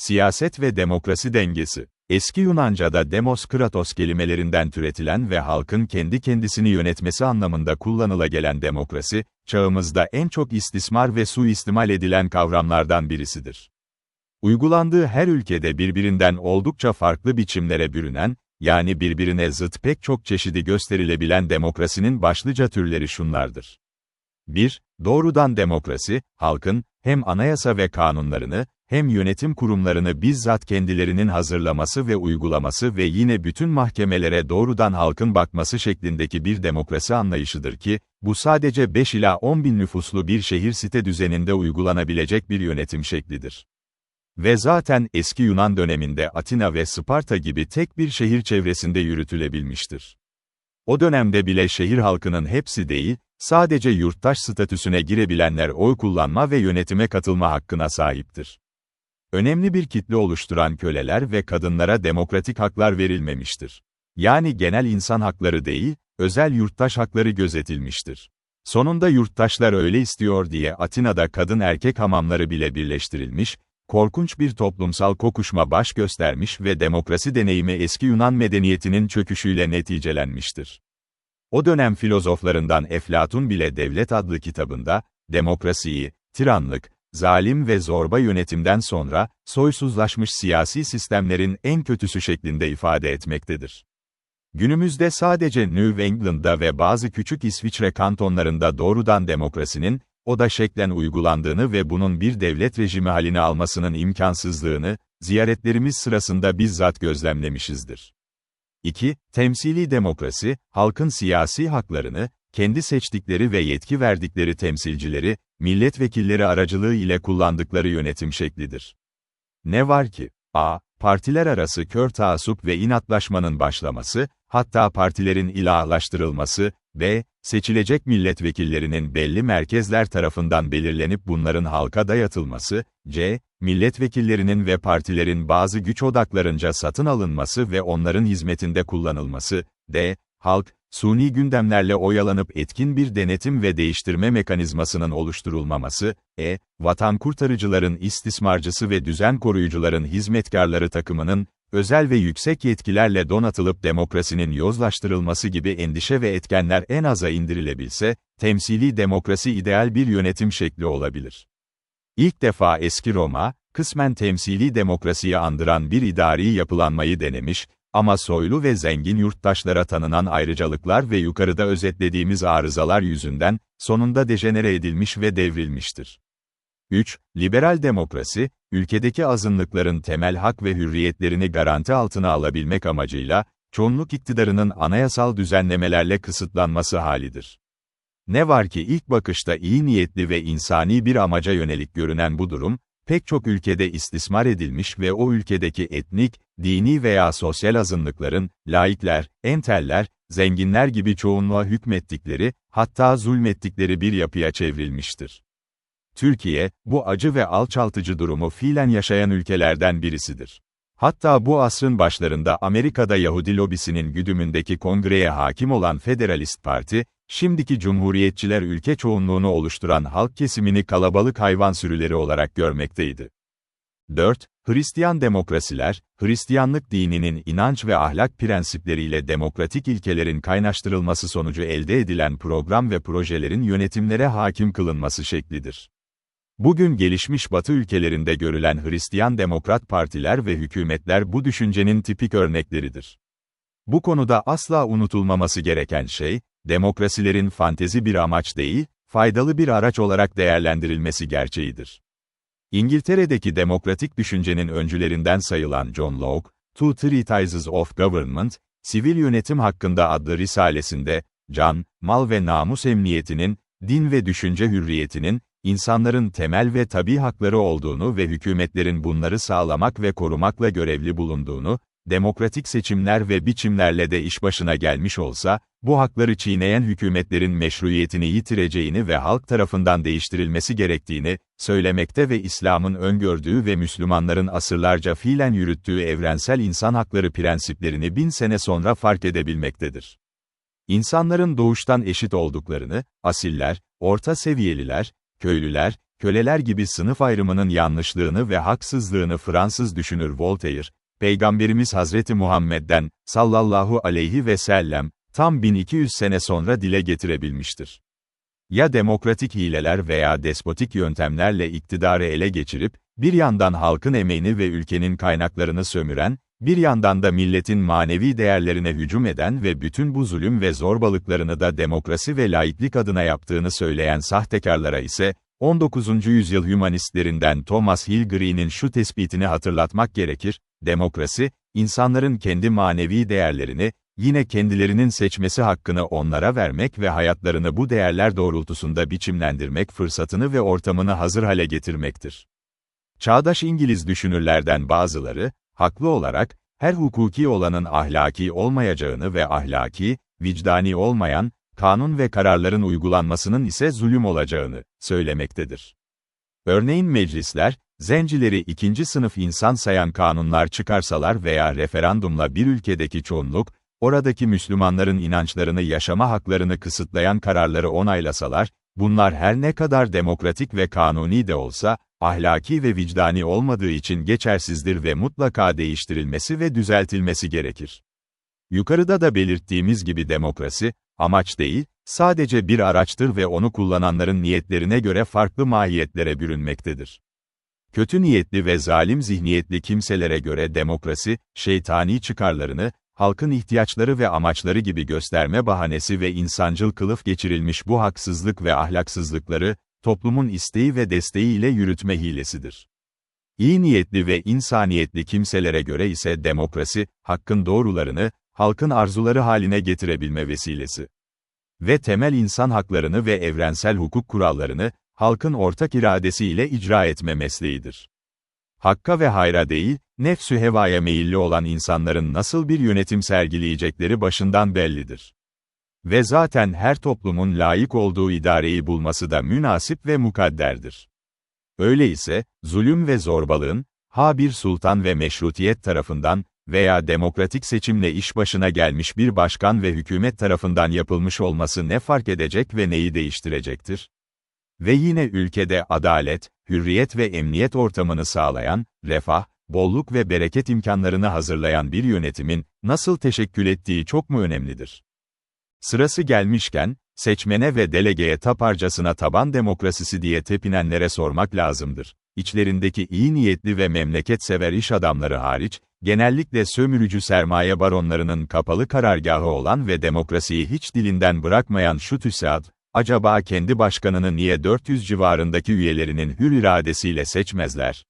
Siyaset ve demokrasi dengesi. Eski Yunanca'da demos kratos kelimelerinden türetilen ve halkın kendi kendisini yönetmesi anlamında kullanıla gelen demokrasi, çağımızda en çok istismar ve suistimal edilen kavramlardan birisidir. Uygulandığı her ülkede birbirinden oldukça farklı biçimlere bürünen, yani birbirine zıt pek çok çeşidi gösterilebilen demokrasinin başlıca türleri şunlardır. 1. Doğrudan demokrasi, halkın, hem anayasa ve kanunlarını, hem yönetim kurumlarını bizzat kendilerinin hazırlaması ve uygulaması ve yine bütün mahkemelere doğrudan halkın bakması şeklindeki bir demokrasi anlayışıdır ki, bu sadece 5 ila 10 bin nüfuslu bir şehir site düzeninde uygulanabilecek bir yönetim şeklidir. Ve zaten eski Yunan döneminde Atina ve Sparta gibi tek bir şehir çevresinde yürütülebilmiştir. O dönemde bile şehir halkının hepsi değil, sadece yurttaş statüsüne girebilenler oy kullanma ve yönetime katılma hakkına sahiptir. Önemli bir kitle oluşturan köleler ve kadınlara demokratik haklar verilmemiştir. Yani genel insan hakları değil, özel yurttaş hakları gözetilmiştir. Sonunda yurttaşlar öyle istiyor diye Atina'da kadın erkek hamamları bile birleştirilmiş, korkunç bir toplumsal kokuşma baş göstermiş ve demokrasi deneyimi eski Yunan medeniyetinin çöküşüyle neticelenmiştir. O dönem filozoflarından Eflatun bile Devlet adlı kitabında, demokrasiyi, tiranlık, zalim ve zorba yönetimden sonra, soysuzlaşmış siyasi sistemlerin en kötüsü şeklinde ifade etmektedir. Günümüzde sadece New England'da ve bazı küçük İsviçre kantonlarında doğrudan demokrasinin, o da şeklen uygulandığını ve bunun bir devlet rejimi halini almasının imkansızlığını, ziyaretlerimiz sırasında bizzat gözlemlemişizdir. 2. Temsili demokrasi, halkın siyasi haklarını, kendi seçtikleri ve yetki verdikleri temsilcileri, milletvekilleri aracılığı ile kullandıkları yönetim şeklidir. Ne var ki, a. Partiler arası kör taassup ve inatlaşmanın başlaması, hatta partilerin ilahlaştırılması, b. Seçilecek milletvekillerinin belli merkezler tarafından belirlenip bunların halka dayatılması, c. Milletvekillerinin ve partilerin bazı güç odaklarınca satın alınması ve onların hizmetinde kullanılması, d. Halk, suni gündemlerle oyalanıp etkin bir denetim ve değiştirme mekanizmasının oluşturulmaması, e, vatan kurtarıcıların istismarcısı ve düzen koruyucuların hizmetkarları takımının, özel ve yüksek yetkilerle donatılıp demokrasinin yozlaştırılması gibi endişe ve etkenler en aza indirilebilse, temsili demokrasi ideal bir yönetim şekli olabilir. İlk defa eski Roma, kısmen temsili demokrasiyi andıran bir idari yapılanmayı denemiş, ama soylu ve zengin yurttaşlara tanınan ayrıcalıklar ve yukarıda özetlediğimiz arızalar yüzünden, sonunda dejenere edilmiş ve devrilmiştir. 3. Liberal demokrasi, ülkedeki azınlıkların temel hak ve hürriyetlerini garanti altına alabilmek amacıyla, çoğunluk iktidarının anayasal düzenlemelerle kısıtlanması halidir. Ne var ki ilk bakışta iyi niyetli ve insani bir amaca yönelik görünen bu durum, pek çok ülkede istismar edilmiş ve o ülkedeki etnik, dini veya sosyal azınlıkların, laikler, enteller, zenginler gibi çoğunluğa hükmettikleri, hatta zulmettikleri bir yapıya çevrilmiştir. Türkiye, bu acı ve alçaltıcı durumu fiilen yaşayan ülkelerden birisidir. Hatta bu asrın başlarında Amerika'da Yahudi lobisinin güdümündeki kongreye hakim olan Federalist Parti, şimdiki cumhuriyetçiler ülke çoğunluğunu oluşturan halk kesimini kalabalık hayvan sürüleri olarak görmekteydi. 4. Hristiyan demokrasiler, Hristiyanlık dininin inanç ve ahlak prensipleriyle demokratik ilkelerin kaynaştırılması sonucu elde edilen program ve projelerin yönetimlere hakim kılınması şeklidir. Bugün gelişmiş Batı ülkelerinde görülen Hristiyan demokrat partiler ve hükümetler bu düşüncenin tipik örnekleridir. Bu konuda asla unutulmaması gereken şey, demokrasilerin fantezi bir amaç değil, faydalı bir araç olarak değerlendirilmesi gerçeğidir. İngiltere'deki demokratik düşüncenin öncülerinden sayılan John Locke, Two Treatises of Government, Sivil Yönetim Hakkında adlı risalesinde, can, mal ve namus emniyetinin, din ve düşünce hürriyetinin, insanların temel ve tabi hakları olduğunu ve hükümetlerin bunları sağlamak ve korumakla görevli bulunduğunu, demokratik seçimler ve biçimlerle de iş başına gelmiş olsa, bu hakları çiğneyen hükümetlerin meşruiyetini yitireceğini ve halk tarafından değiştirilmesi gerektiğini, söylemekte ve İslam'ın öngördüğü ve Müslümanların asırlarca fiilen yürüttüğü evrensel insan hakları prensiplerini bin sene sonra fark edebilmektedir. İnsanların doğuştan eşit olduklarını, asiller, orta seviyeliler, köylüler, köleler gibi sınıf ayrımının yanlışlığını ve haksızlığını Fransız düşünür Voltaire, Peygamberimiz Hazreti Muhammed'den, sallallahu aleyhi ve sellem, tam 1200 sene sonra dile getirebilmiştir. Ya demokratik hileler veya despotik yöntemlerle iktidarı ele geçirip, bir yandan halkın emeğini ve ülkenin kaynaklarını sömüren, bir yandan da milletin manevi değerlerine hücum eden ve bütün bu zulüm ve zorbalıklarını da demokrasi ve laiklik adına yaptığını söyleyen sahtekarlara ise, 19. yüzyıl hümanistlerinden Thomas Hill Green'in şu tespitini hatırlatmak gerekir, demokrasi, insanların kendi manevi değerlerini, yine kendilerinin seçmesi hakkını onlara vermek ve hayatlarını bu değerler doğrultusunda biçimlendirmek fırsatını ve ortamını hazır hale getirmektir. Çağdaş İngiliz düşünürlerden bazıları, haklı olarak, her hukuki olanın ahlaki olmayacağını ve ahlaki, vicdani olmayan, kanun ve kararların uygulanmasının ise zulüm olacağını söylemektedir. Örneğin meclisler, zencileri ikinci sınıf insan sayan kanunlar çıkarsalar veya referandumla bir ülkedeki çoğunluk, oradaki Müslümanların inançlarını yaşama haklarını kısıtlayan kararları onaylasalar, bunlar her ne kadar demokratik ve kanuni de olsa, ahlaki ve vicdani olmadığı için geçersizdir ve mutlaka değiştirilmesi ve düzeltilmesi gerekir. Yukarıda da belirttiğimiz gibi demokrasi, amaç değil, sadece bir araçtır ve onu kullananların niyetlerine göre farklı mahiyetlere bürünmektedir. Kötü niyetli ve zalim zihniyetli kimselere göre demokrasi, şeytani çıkarlarını, halkın ihtiyaçları ve amaçları gibi gösterme bahanesi ve insancıl kılıf geçirilmiş bu haksızlık ve ahlaksızlıkları, toplumun isteği ve desteğiyle yürütme hilesidir. İyi niyetli ve insaniyetli kimselere göre ise demokrasi, hakkın doğrularını, halkın arzuları haline getirebilme vesilesi. Ve temel insan haklarını ve evrensel hukuk kurallarını, halkın ortak iradesiyle icra etme mesleğidir. Hakka ve hayra değil, nefsü hevaya meyilli olan insanların nasıl bir yönetim sergileyecekleri başından bellidir. Ve zaten her toplumun layık olduğu idareyi bulması da münasip ve mukadderdir. Öyleyse, zulüm ve zorbalığın, ha bir sultan ve meşrutiyet tarafından, veya demokratik seçimle iş başına gelmiş bir başkan ve hükümet tarafından yapılmış olması ne fark edecek ve neyi değiştirecektir? Ve yine ülkede adalet, hürriyet ve emniyet ortamını sağlayan, refah, bolluk ve bereket imkanlarını hazırlayan bir yönetimin, nasıl teşekkül ettiği çok mu önemlidir? Sırası gelmişken, seçmene ve delegeye taparcasına taban demokrasisi diye tepinenlere sormak lazımdır. İçlerindeki iyi niyetli ve memleket sever iş adamları hariç, genellikle sömürücü sermaye baronlarının kapalı karargahı olan ve demokrasiyi hiç dilinden bırakmayan şu TÜSAD, acaba kendi başkanını niye 400 civarındaki üyelerinin hür iradesiyle seçmezler?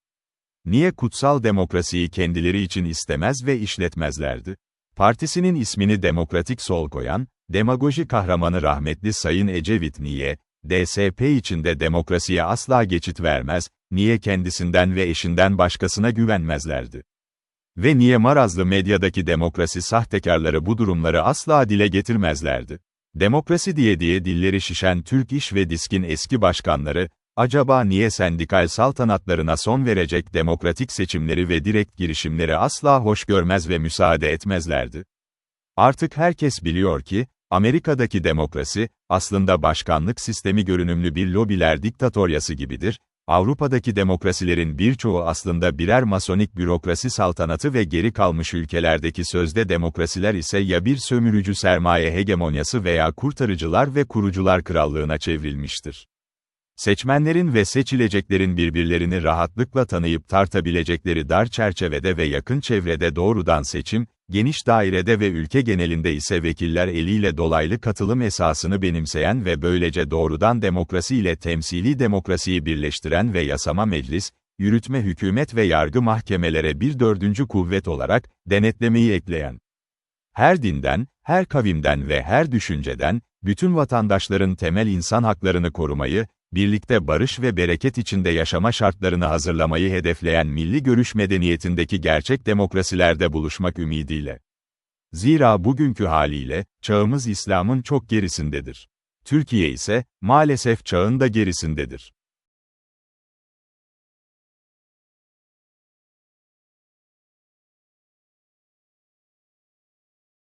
Niye kutsal demokrasiyi kendileri için istemez ve işletmezlerdi? Partisinin ismini Demokratik Sol koyan, demagoji kahramanı rahmetli Sayın Ecevit niye, DSP içinde demokrasiye asla geçit vermez, niye kendisinden ve eşinden başkasına güvenmezlerdi? Ve niye marazlı medyadaki demokrasi sahtekarları bu durumları asla dile getirmezlerdi? Demokrasi diye diye dilleri şişen Türk İş ve Disk'in eski başkanları, acaba niye sendikal saltanatlarına son verecek demokratik seçimleri ve direkt girişimleri asla hoş görmez ve müsaade etmezlerdi? Artık herkes biliyor ki, Amerika'daki demokrasi, aslında başkanlık sistemi görünümlü bir lobiler diktatoryası gibidir, Avrupa'daki demokrasilerin birçoğu aslında birer masonik bürokrasi saltanatı ve geri kalmış ülkelerdeki sözde demokrasiler ise ya bir sömürücü sermaye hegemonyası veya kurtarıcılar ve kurucular krallığına çevrilmiştir. Seçmenlerin ve seçileceklerin birbirlerini rahatlıkla tanıyıp tartabilecekleri dar çerçevede ve yakın çevrede doğrudan seçim, geniş dairede ve ülke genelinde ise vekiller eliyle dolaylı katılım esasını benimseyen ve böylece doğrudan demokrasi ile temsili demokrasiyi birleştiren ve yasama meclis, yürütme hükümet ve yargı mahkemelere bir dördüncü kuvvet olarak, denetlemeyi ekleyen. Her dinden, her kavimden ve her düşünceden, bütün vatandaşların temel insan haklarını korumayı, birlikte barış ve bereket içinde yaşama şartlarını hazırlamayı hedefleyen milli görüş medeniyetindeki gerçek demokrasilerde buluşmak ümidiyle. Zira bugünkü haliyle, çağımız İslam'ın çok gerisindedir. Türkiye ise, maalesef çağın da gerisindedir.